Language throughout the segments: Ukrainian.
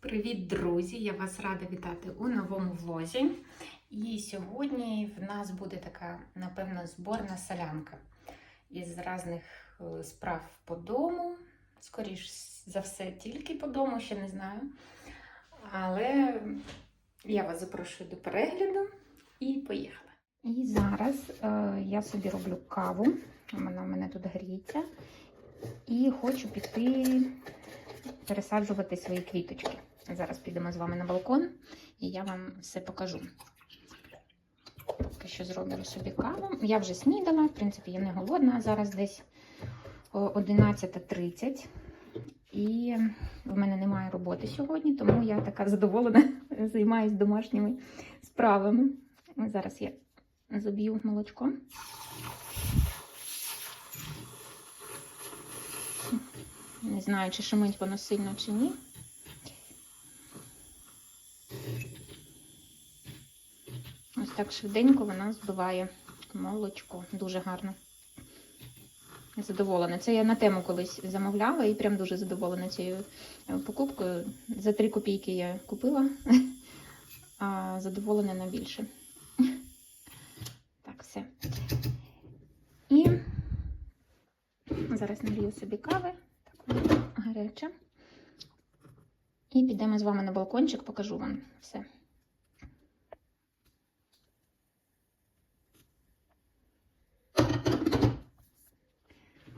Привіт, друзі! Я вас рада вітати у новому влозі. І сьогодні в нас буде така, напевно, зборна солянка із різних е, справ по дому. Скоріш за все, тільки по дому, ще не знаю. Але я вас запрошую до перегляду і поїхали. І зараз е, я собі роблю каву. Вона в мене тут гріється. І хочу піти пересаджувати свої квіточки. Зараз підемо з вами на балкон і я вам все покажу. Поки що зроблю собі каву. Я вже снідала, в принципі, я не голодна. Зараз десь 11.30. І в мене немає роботи сьогодні, тому я така задоволена, займаюся домашніми справами. Зараз я заб'ю молочко. Не знаю, чи шумить воно сильно, чи ні. Так швиденько вона збиває молочко. Дуже гарно. Задоволена. Це я на тему колись замовляла і прям дуже задоволена цією е, покупкою. За 3 копійки я купила, а задоволена на більше. Так, все. І зараз налью собі кави. Так, гаряча. І підемо з вами на балкончик, покажу вам все.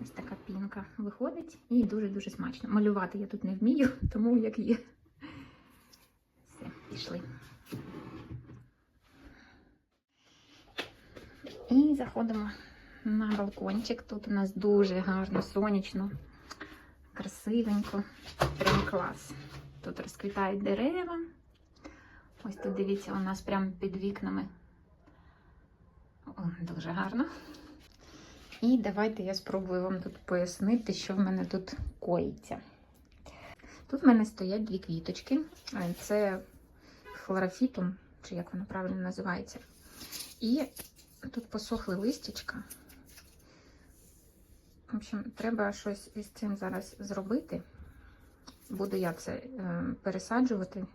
Ось така пінка виходить і дуже-дуже смачно. Малювати я тут не вмію, тому як є. Все, пішли. І заходимо на балкончик. Тут у нас дуже гарно, сонячно, красивенько. Прям клас. Тут розквітають дерева. Ось тут дивіться, у нас прямо під вікнами. О, дуже гарно. І давайте я спробую вам тут пояснити, що в мене тут коїться. Тут в мене стоять дві квіточки. Це хлорофітум, чи як воно правильно називається. І тут посохли листячка. В общем, треба щось із цим зараз зробити. Буду я це е, пересаджувати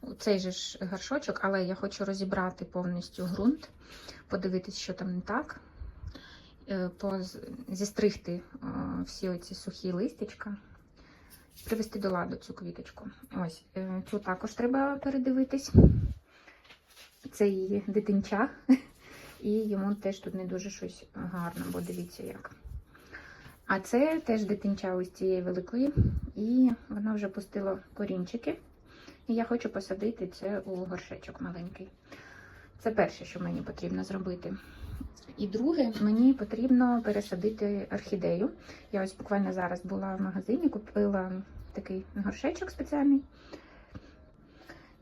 у цей же ж горшочок, але я хочу розібрати повністю ґрунт, подивитись, що там не так. Е, зістригти е, всі оці сухі листячка, привести до ладу цю квіточку. Ось, е, цю також треба передивитись. Це її дитинча, і йому теж тут не дуже щось гарно, бо дивіться як. А це теж дитинча ось цієї великої, і воно вже пустило корінчики. І я хочу посадити це у горшечок маленький. Це перше, що мені потрібно зробити. І друге, мені потрібно пересадити орхідею. Я ось буквально зараз була в магазині, купила такий горшечок спеціальний.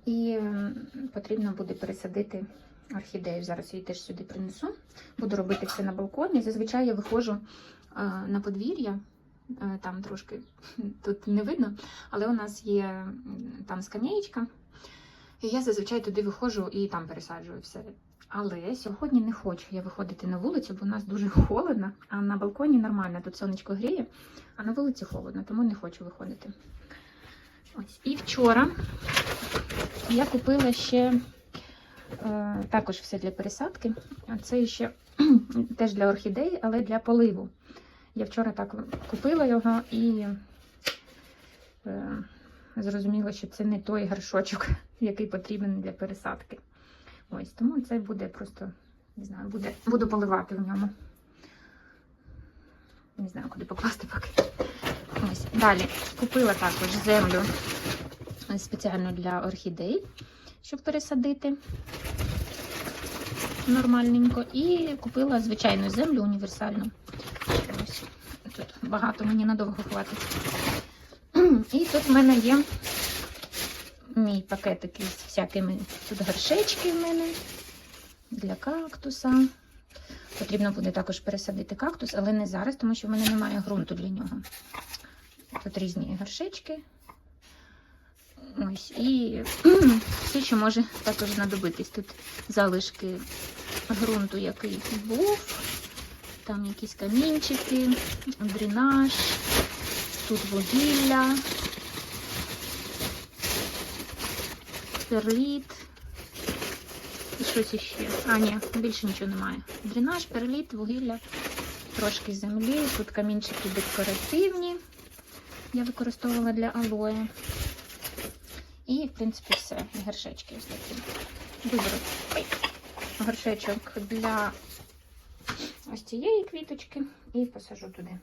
І потрібно буде пересадити орхідею. Зараз її теж сюди принесу. Буду робити все на балконі. Зазвичай я виходжу на подвір'я. Е, Там трошки тут не видно, але у нас є там скам'яєчка. І я зазвичай туди виходжу і там пересаджую все. Але сьогодні не хочу я виходити на вулицю, бо у нас дуже холодно, а на балконі нормально, тут сонечко гріє, а на вулиці холодно, тому не хочу виходити. Ось. І вчора я купила ще е, також все для пересадки. Це ще теж для орхідей, але для поливу. Я вчора так купила його і е, зрозуміла, що це не той горшочок, який потрібен для пересадки. Ось, тому це буде просто, не знаю, буде, буду поливати в ньому. Не знаю, куди покласти поки. Ось. Далі купила також землю спеціально для орхідей, щоб пересадити нормальненько. І купила звичайну землю універсальну. Ось. Тут багато мені надовго хватить. І тут в мене є мій пакетик із всякими тут горшечки в мене для кактуса. Потрібно буде також пересадити кактус, але не зараз, тому що в мене немає ґрунту для нього. Тут різні горшечки. Ось, і все, що може також знадобитись. Тут залишки ґрунту, який був, там якісь камінчики, дренаж, тут вугілля. Перліт. І щось іще. А, ні, більше нічого немає. Дренаж, перліт, вугілля, трошки землі. Тут камінчики декоративні. Я використовувала для алоє. І, в принципі, все. І Горшечки ось такі. Виберу горшечок для ось цієї квіточки і посажу туди.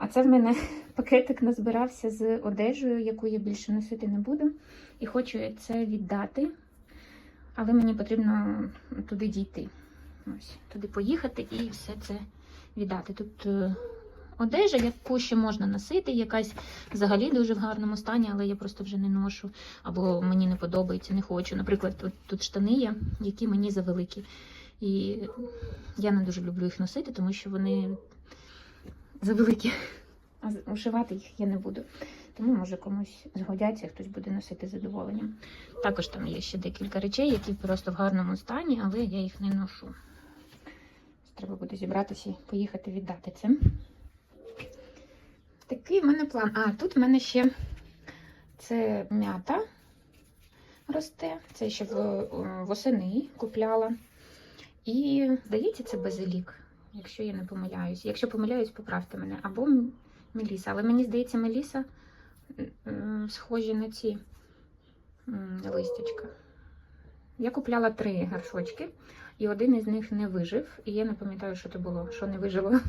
А це в мене пакетик назбирався з одежею, яку я більше носити не буду. І хочу це віддати. Але мені потрібно туди дійти. Ось, туди поїхати і все це віддати. Тут е, одежа, яку ще можна носити, якась взагалі дуже в гарному стані, але я просто вже не ношу. Або мені не подобається, не хочу. Наприклад, тут, тут штани є, які мені завеликі. І я не дуже люблю їх носити, тому що вони завеликі. А ушивати їх я не буду. Тому, може, комусь згодяться, хтось буде носити з задоволенням. Також там є ще декілька речей, які просто в гарному стані, але я їх не ношу. Треба буде зібратися і поїхати віддати це. Такий в мене план. А, тут в мене ще це м'ята росте. Це ще в, восени купляла. І, здається, це базилік, якщо я не помиляюсь. Якщо помиляюсь, поправте мене. Або Меліса. Але мені здається, Меліса схожі на ці листячка. Я купляла три горшочки, і один із них не вижив. І я не пам'ятаю, що це було, що не вижило.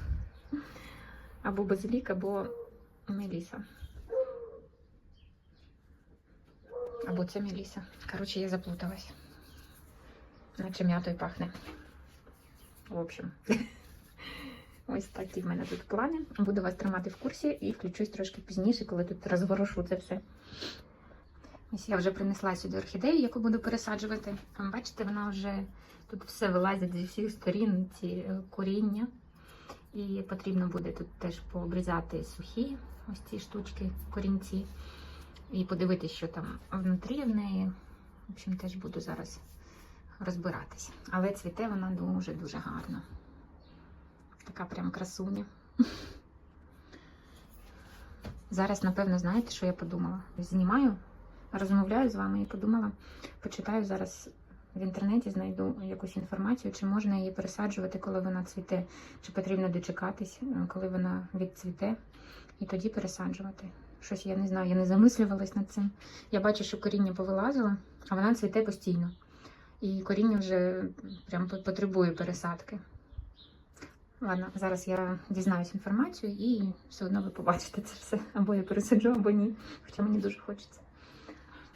Або базилік, або Меліса. Або це Меліса. Коротше, я заплуталась. Наче м'ятою пахне. В общем. Ось такі в мене тут плани. Буду вас тримати в курсі і включусь трошки пізніше, коли тут розгорошу це все. Ось я вже принесла сюди орхідею, яку буду пересаджувати. Бачите, вона вже тут все вилазить зі всіх сторін, ці е, коріння. І потрібно буде тут теж пообрізати сухі ось ці штучки, корінці. І подивитися, що там внутрі в неї. В общем, теж буду зараз розбиратись. Але цвіте вона дуже-дуже гарно. Така прям красуня. Зараз, напевно, знаєте, що я подумала? Знімаю, розмовляю з вами і подумала, почитаю зараз в інтернеті, знайду якусь інформацію, чи можна її пересаджувати, коли вона цвіте, чи потрібно дочекатись, е, коли вона відцвіте, і тоді пересаджувати. Щось я не знаю, я не замислювалась над цим. Я бачу, що коріння повилазило, а вона цвіте постійно. І коріння вже прям потребує пересадки. Ладно, зараз я дізнаюсь інформацію і все одно ви побачите це все. Або я пересаджу, або ні. Хоча мені дуже хочеться.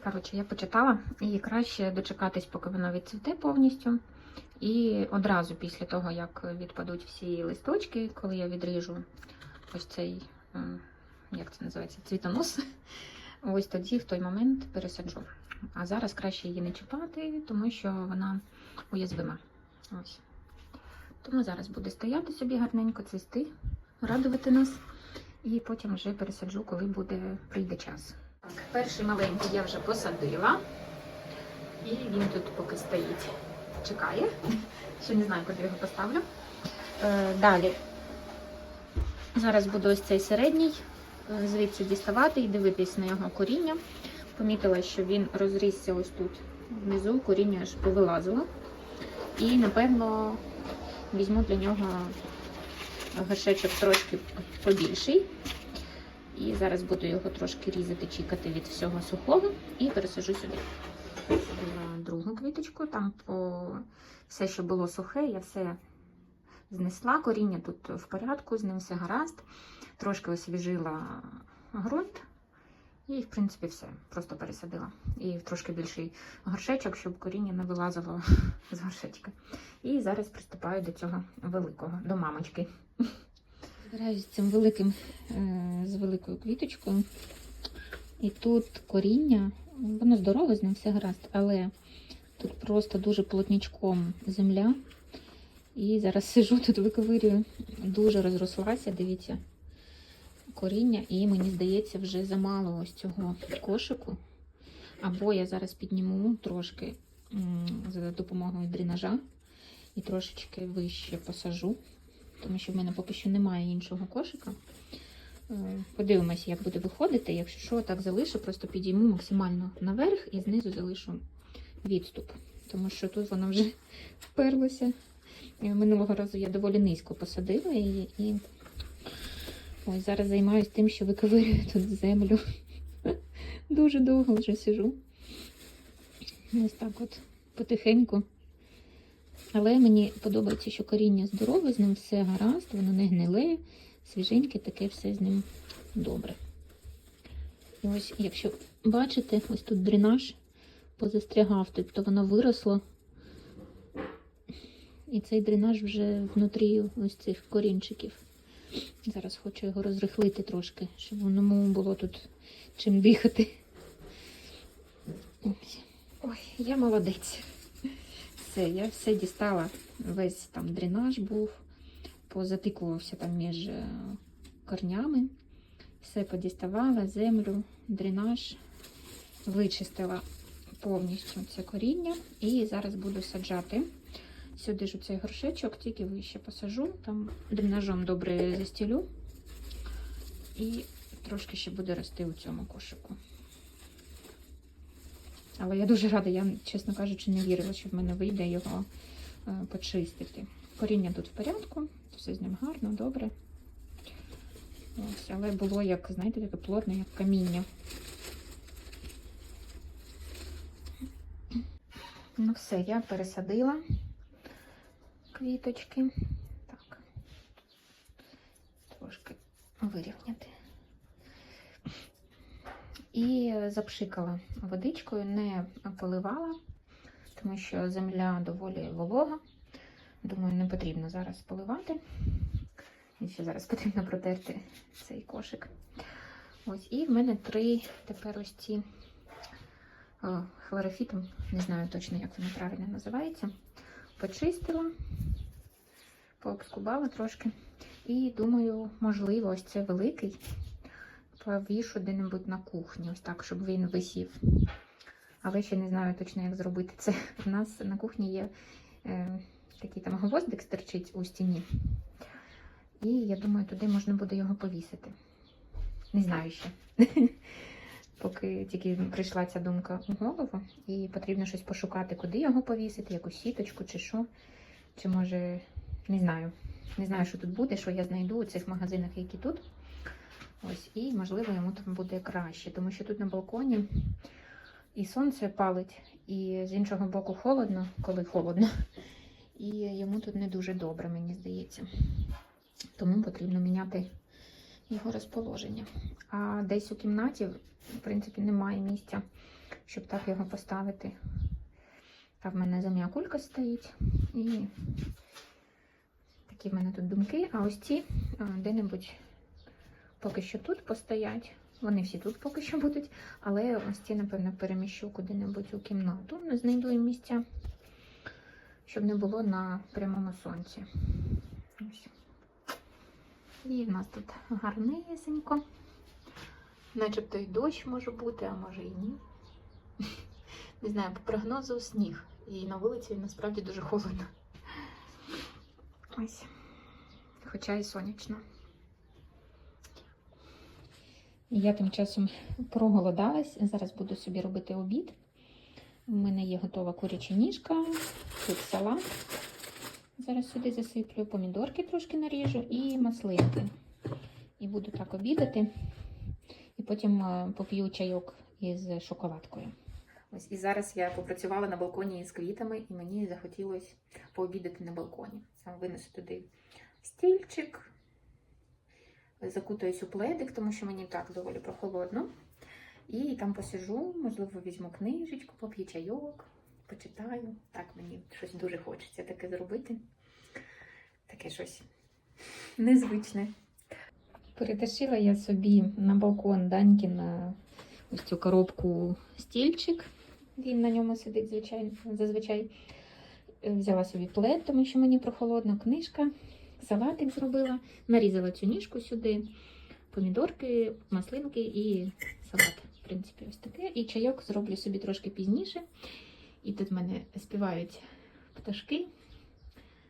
Коротше, я почитала і краще дочекатись, поки воно відцвіте повністю. І одразу після того, як відпадуть всі листочки, коли я відріжу ось цей, ем, як це називається, цвітонос, ось тоді в той момент пересаджу. А зараз краще її не чіпати, тому що вона уязвима. Ось. Тому зараз буде стояти собі гарненько цвісти, радувати нас. І потім вже пересаджу, коли буде прийде час. Так, перший маленький я вже посадила. І він тут поки стоїть, чекає. Ще не знаю, куди його поставлю. Е, далі. Зараз буду ось цей середній е, звідси діставати і дивитись на його коріння. Помітила, що він розрісся ось тут внизу, коріння аж повилазило. І, напевно, візьму для нього горшечок трошки побільший. І зараз буду його трошки різати, чікати від всього сухого і пересажу сюди. Другу квіточку, там по все, що було сухе, я все знесла. Коріння тут в порядку, з ним все гаразд. Трошки освіжила ґрунт. І, в принципі, все. Просто пересадила. І в трошки більший горшечок, щоб коріння не вилазило з горшечка. І зараз приступаю до цього великого, до мамочки. Збираюсь з цим великим, е, з великою квіточкою. І тут коріння, воно здорове, з ним все гаразд, але тут просто дуже плотнячком земля. І зараз сижу тут, виковирюю, дуже розрослася, дивіться, коріння, і мені здається, вже замало ось цього кошику. Або я зараз підніму трошки за допомогою дренажа і трошечки вище посажу, тому що в мене поки що немає іншого кошика. Е, Подивимося, як буде виходити. Якщо що, так залишу, просто підійму максимально наверх і знизу залишу відступ. Тому що тут воно вже вперлося. Е, Минулого разу я доволі низько посадила її і ось зараз займаюся тим, що виковирюю тут землю. Дуже довго вже сижу. Ось так от потихеньку. Але мені подобається, що коріння здорове, з ним все гаразд, воно не гниле, свіженьке, таке все з ним добре. І ось, якщо бачите, ось тут дренаж позастрягав, тобто воно виросло. І цей дренаж вже внутрі ось цих корінчиків. Зараз хочу його розрихлити трошки, щоб воно було тут чим дихати. Ой, я молодець. Все, я все дістала. Весь там дренаж був, позатикувався там між е, корнями. Все подіставала, землю, дренаж, вичистила повністю це коріння. І зараз буду саджати. Сюди ж цей горшечок, тільки вище посажу, там дренажом добре застілю. І трошки ще буде рости у цьому кошику. Але я дуже рада, я, чесно кажучи, не вірила, що в мене вийде його е, почистити. Коріння тут в порядку, все з ним гарно, добре. Ось, але було як, знаєте, таке плотне, як каміння. Ну все, я пересадила квіточки. Так, трошки вирівняти. І запшикала водичкою, не поливала, тому що земля доволі волога. Думаю, не потрібно зараз поливати. І ще зараз потрібно протерти цей кошик. Ось, і в мене три тепер ось ці о, хлорофітом, не знаю точно, як воно правильно називається. Почистила, пообскубала трошки. І думаю, можливо, ось це великий повішу де-небудь на кухні, ось так, щоб він висів. Але ще не знаю точно, як зробити це. У нас на кухні є е, такий там гвоздик стерчить у стіні. І я думаю, туди можна буде його повісити. Не знаю ще. Поки тільки прийшла ця думка у голову, і потрібно щось пошукати, куди його повісити, якусь сіточку чи що. Чи може, не знаю. Не знаю, що тут буде, що я знайду у цих магазинах, які тут. Ось, і, можливо, йому там буде краще, тому що тут на балконі і сонце палить, і з іншого боку холодно, коли холодно. І йому тут не дуже добре, мені здається. Тому потрібно міняти його розположення. А десь у кімнаті, в принципі, немає місця, щоб так його поставити. А в мене зам'я кулька стоїть. І такі в мене тут думки. А ось ці де-небудь поки що тут постоять. Вони всі тут поки що будуть, але ось ці, напевно, переміщу куди-небудь у кімнату, не знайду їм місця, щоб не було на прямому сонці. Ось. І в нас тут гарнесенько. Начебто і дощ може бути, а може і ні. Не знаю, по прогнозу сніг. І на вулиці насправді дуже холодно. Ось. Хоча і сонячно. Я тим часом проголодалась. Зараз буду собі робити обід. У мене є готова куряча ніжка, тут салат. Зараз сюди засиплю, помідорки трошки наріжу і маслинки. І буду так обідати. І потім е, поп'ю чайок із шоколадкою. Ось і зараз я попрацювала на балконі з квітами, і мені захотілося пообідати на балконі. Сам винесу туди стільчик, закутаюсь у пледик, тому що мені так доволі прохолодно. І там посижу, можливо, візьму книжечку, поп'ю чайок, почитаю. Так, мені щось дуже хочеться таке зробити. Таке щось незвичне. Перетащила я собі на балкон Данькін е, ось цю коробку стільчик. Він на ньому сидить звичайно, зазвичай. Е, Взяла собі плед, тому що мені прохолодно, книжка, салатик зробила, нарізала цю ніжку сюди, помідорки, маслинки і салат. В принципі, ось таке. І чайок зроблю собі трошки пізніше. І тут в мене співають пташки.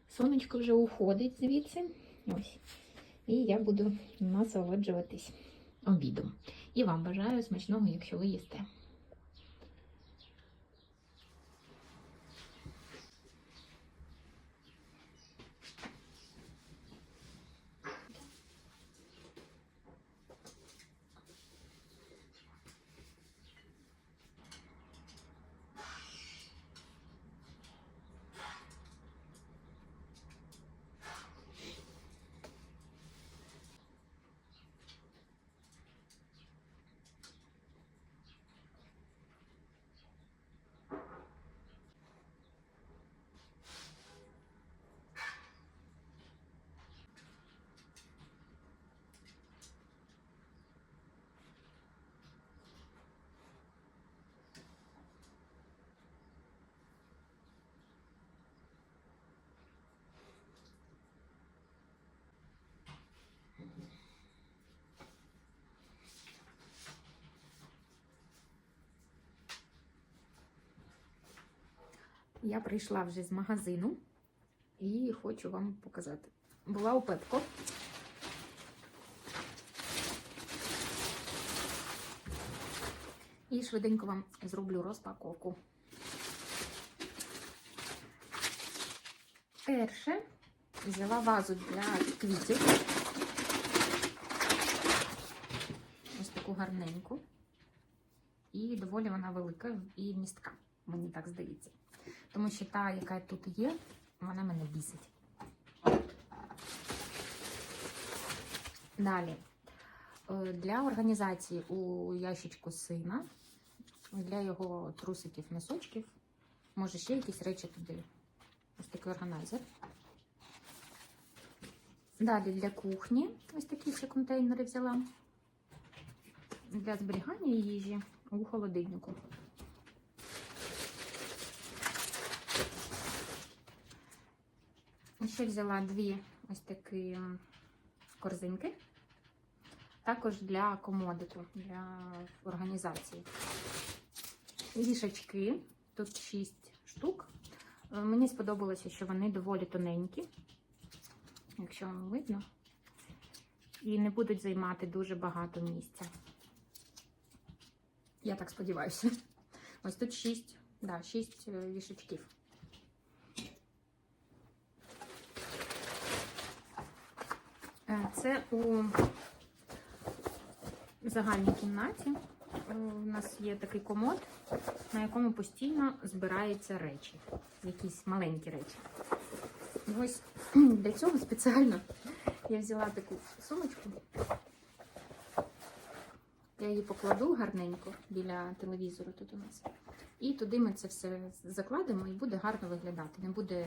Сонечко вже уходить звідси. Ось. І я буду насолоджуватись обідом. І вам бажаю смачного, якщо ви їсте. Я прийшла вже з магазину і хочу вам показати. Була у Пепко. І швиденько вам зроблю розпаковку. Перше взяла вазу для квітів. Ось таку гарненьку. І доволі вона велика і містка, мені так здається. Тому що та, яка тут є, вона мене бісить. Далі. Е, Для організації у ящичку сина, для його трусиків, носочків, може ще якісь речі туди. Ось такий органайзер. Далі для кухні ось такі ще контейнери взяла. Для зберігання їжі у холодильнику. Ще взяла дві ось такі корзинки. Також для комодиту, для організації. Вішачки, тут 6 штук. Е, Мені сподобалося, що вони доволі тоненькі, якщо вам видно, і не будуть займати дуже багато місця. Я так сподіваюся. Ось тут 6, да, 6 вішачків. Це у загальній кімнаті. Е, У нас є такий комод, на якому постійно збираються речі, якісь маленькі речі. І ось для цього спеціально я взяла таку сумочку. Я її покладу гарненько біля телевізору тут у нас. І туди ми це все закладемо і буде гарно виглядати. Не буде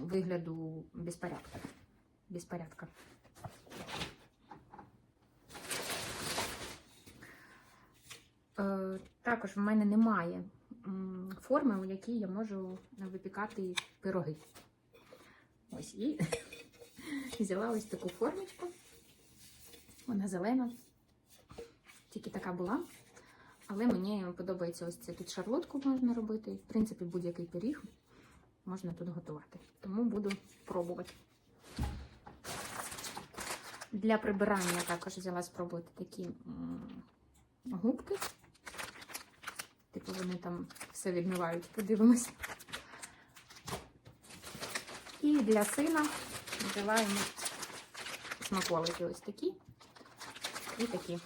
вигляду безпорядку. Безпорядка. Е, Також в мене немає форми, у якій я можу випікати пироги. Ось і взяла ось таку формочку. Вона зелена. Тільки така була. Але мені подобається ось це. Тут шарлотку можна робити. В принципі, будь-який пиріг можна тут готувати. Тому буду пробувати. Для прибирання також взяла спробувати такі губки. Типу вони там все відмивають, подивимось. І для сина взяла смаколики ось такі і такі.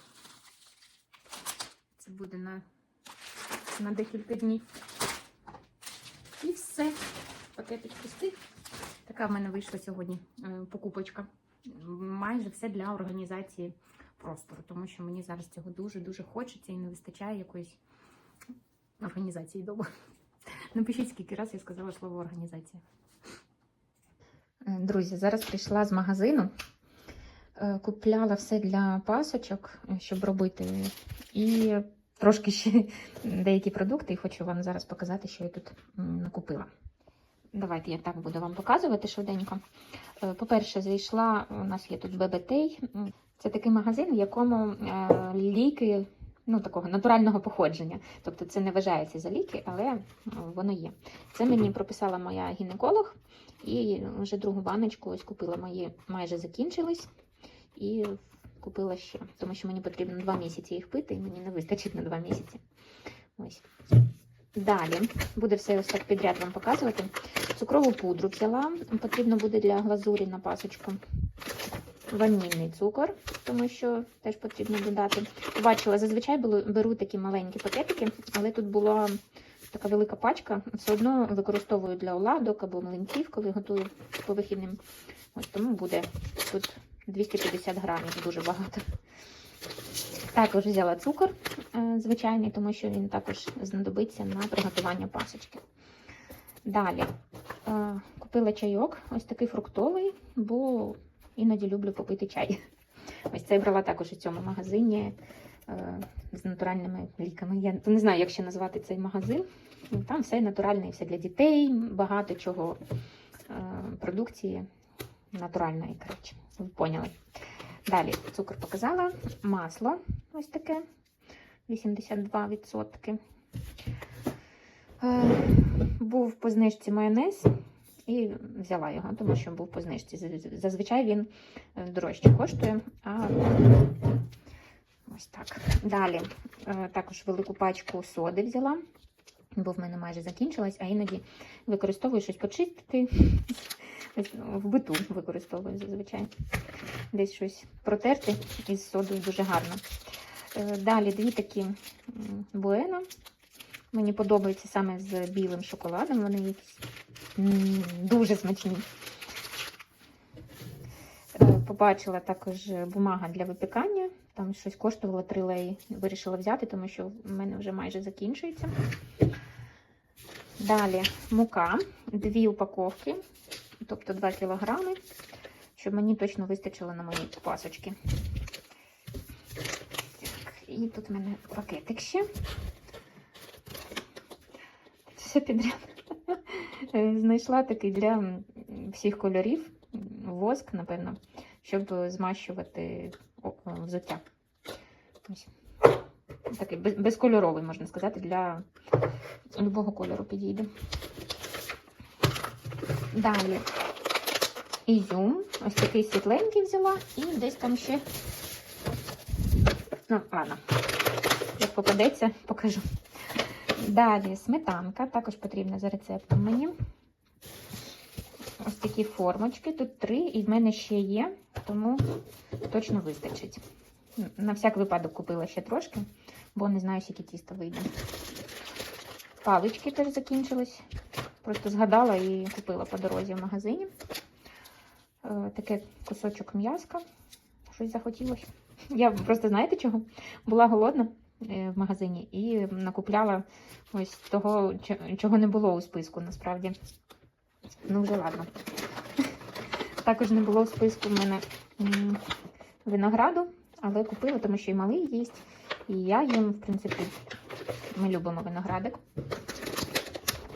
Це буде на, на декілька днів. І все. Пакетик пустий. Така в мене вийшла сьогодні е, покупочка. Майже все для організації простору, тому що мені зараз цього дуже-дуже хочеться і не вистачає якоїсь організації вдома. Напишіть, скільки раз я сказала слово організація. Друзі, зараз прийшла з магазину, е, купляла все для пасочок, е, щоб робити, і трошки ще деякі продукти, і хочу вам зараз показати, що я тут накупила. Давайте я так буду вам показувати швиденько. Е, По-перше, зайшла, у нас є тут ББТ. Це такий магазин, в якому е, ліки ну, такого натурального походження. Тобто це не вважається за ліки, але воно є. Це мені прописала моя гінеколог, і вже другу баночку ось купила мої майже закінчились. І купила ще, тому що мені потрібно два місяці їх пити, і мені не вистачить на два місяці. Ось. Далі буде все ось так підряд вам показувати. Цукрову пудру взяла, потрібно буде для глазурі на пасочку. Ванільний цукор, тому що теж потрібно додати. Бачила, зазвичай беру такі маленькі пакетики, але тут була така велика пачка. Все одно використовую для оладок або млинців, коли готую по вихідним. Ось тому буде тут 250 грамів, дуже багато. Також взяла цукор е, звичайний, тому що він також знадобиться на приготування пасочки. Далі е, купила чайок, ось такий фруктовий, бо іноді люблю попити чай. Ось цей брала також у цьому магазині е, з натуральними ліками. Я не знаю, як ще назвати цей магазин. Там все натуральне, все для дітей, багато чого продукції натуральної, коротше, ви поняли. Далі цукор показала, масло ось таке 82%. Е, був по знижці майонез і взяла його, тому що був по знижці. Зазвичай він е, дорожче коштує. А ось так. Далі е, також велику пачку соди взяла, бо в мене майже закінчилась, а іноді використовую щось почистити. Ось В биту використовую зазвичай. Десь щось протерти із содою дуже гарно. Е, Далі дві такі буена. Мені подобаються саме з білим шоколадом. Вони якісь дуже смачні. Е, Побачила також бумага для випікання. Там щось коштувало 3 леї. Вирішила взяти, тому що в мене вже майже закінчується. Далі мука, дві упаковки, тобто 2 кілограми, щоб мені точно вистачило на мої пасочки. Так, і тут в мене пакетик ще. Все підряд. Е, Знайшла такий для всіх кольорів воск, напевно, щоб змащувати о, взуття. Ось. Такий безкольоровий, можна сказати, для любого кольору підійде. Далі ізюм. Ось такий світленький взяла. І десь там ще. Ну, ладно. Як попадеться, покажу. Далі сметанка, також потрібна за рецептом мені. Ось такі формочки. Тут три, і в мене ще є, тому точно вистачить. На всяк випадок купила ще трошки, бо не знаю, скільки тіста вийде. Палички теж закінчились. Просто згадала і купила по дорозі в магазині. Е, Таке кусочок м'яска. Щось захотілося. Я просто знаєте чого? Була голодна е, в магазині і накупляла ось того, чого не було у списку насправді. Ну, вже ладно. Також не було в списку в мене винограду, але купила, тому що і малий їсть. І я їм, в принципі, ми любимо виноградик.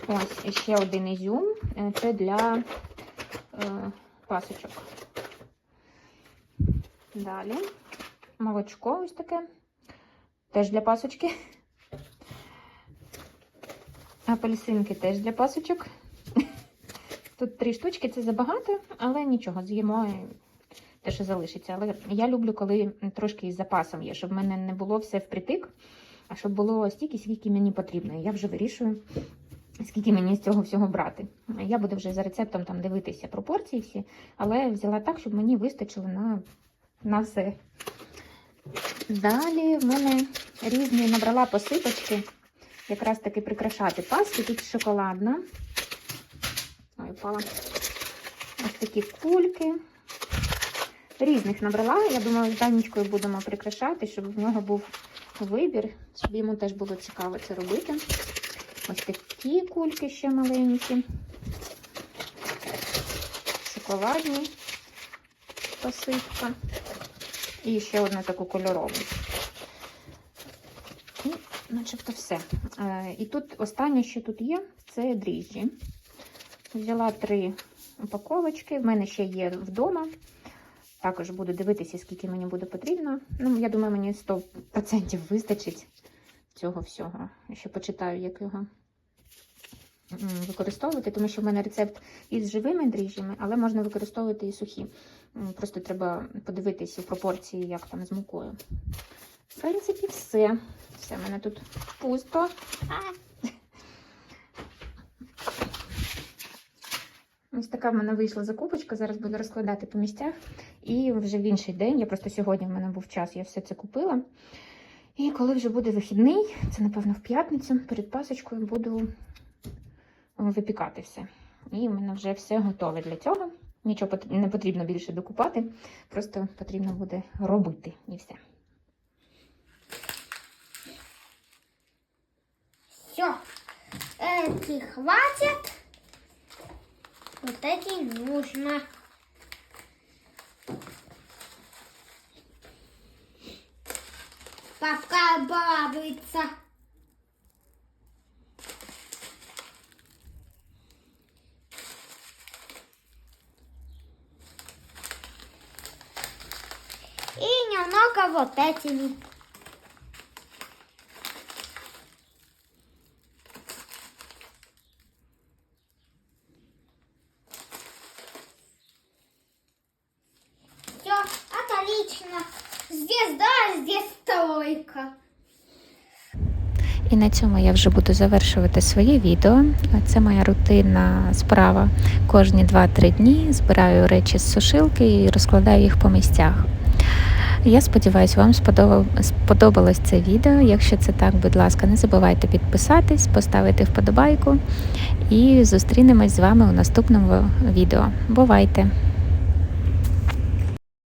Ось ще один ізюм. Е, Це для е, пасочок. Далі молочко ось таке. Теж для пасочки. Апельсинки теж для пасочок. Тут три штучки, це забагато, але нічого, з'їмо те, що залишиться. Але я люблю, коли трошки із запасом є, щоб в мене не було все впритик, а щоб було стільки, скільки мені потрібно. Я вже вирішую, скільки мені з цього всього брати. Я буду вже за рецептом там дивитися пропорції всі, але взяла так, щоб мені вистачило на, на все. Далі в мене різні набрала посипочки, якраз таки прикрашати паски. Тут шоколадна. Ой, упала. Ось такі кульки. Різних набрала. Я думаю, з Данічкою будемо прикрашати, щоб в нього був вибір, щоб йому теж було цікаво це робити. Ось такі кульки ще маленькі. Шоколадні посипка. І ще одну таку кольорову. І начебто все. Е, І тут останнє, що тут є, це дріжджі. Взяла три упаковочки. В мене ще є вдома. Також буду дивитися, скільки мені буде потрібно. Ну, я думаю, мені 100% вистачить цього всього. Ще почитаю, як його використовувати, тому що в мене рецепт із живими дріжджами, але можна використовувати і сухі. Просто треба подивитися пропорції, як там з мукою. В принципі, все. Все, в мене тут пусто. Ось така в мене вийшла закупочка. Зараз буду розкладати по місцях. І вже в інший день, я просто сьогодні в мене був час, я все це купила. І коли вже буде вихідний, це напевно в п'ятницю, перед пасочкою буду випікати все. І в мене вже все готове для цього. Нічого не потрібно більше докупати, просто потрібно буде робити і все. Все. Эти хватит. Вот эти нужно. Пока балуется. И немного вот этими. Все, отлично. Звезда, здесь стойка. І на цьому я вже буду завершувати своє відео. Це моя рутинна справа. Кожні 2-3 дні збираю речі з сушилки і розкладаю їх по місцях. Я сподіваюся, вам сподобалось це відео. Якщо це так, будь ласка, не забувайте підписатись, поставити вподобайку і зустрінемось з вами у наступному відео. Бувайте!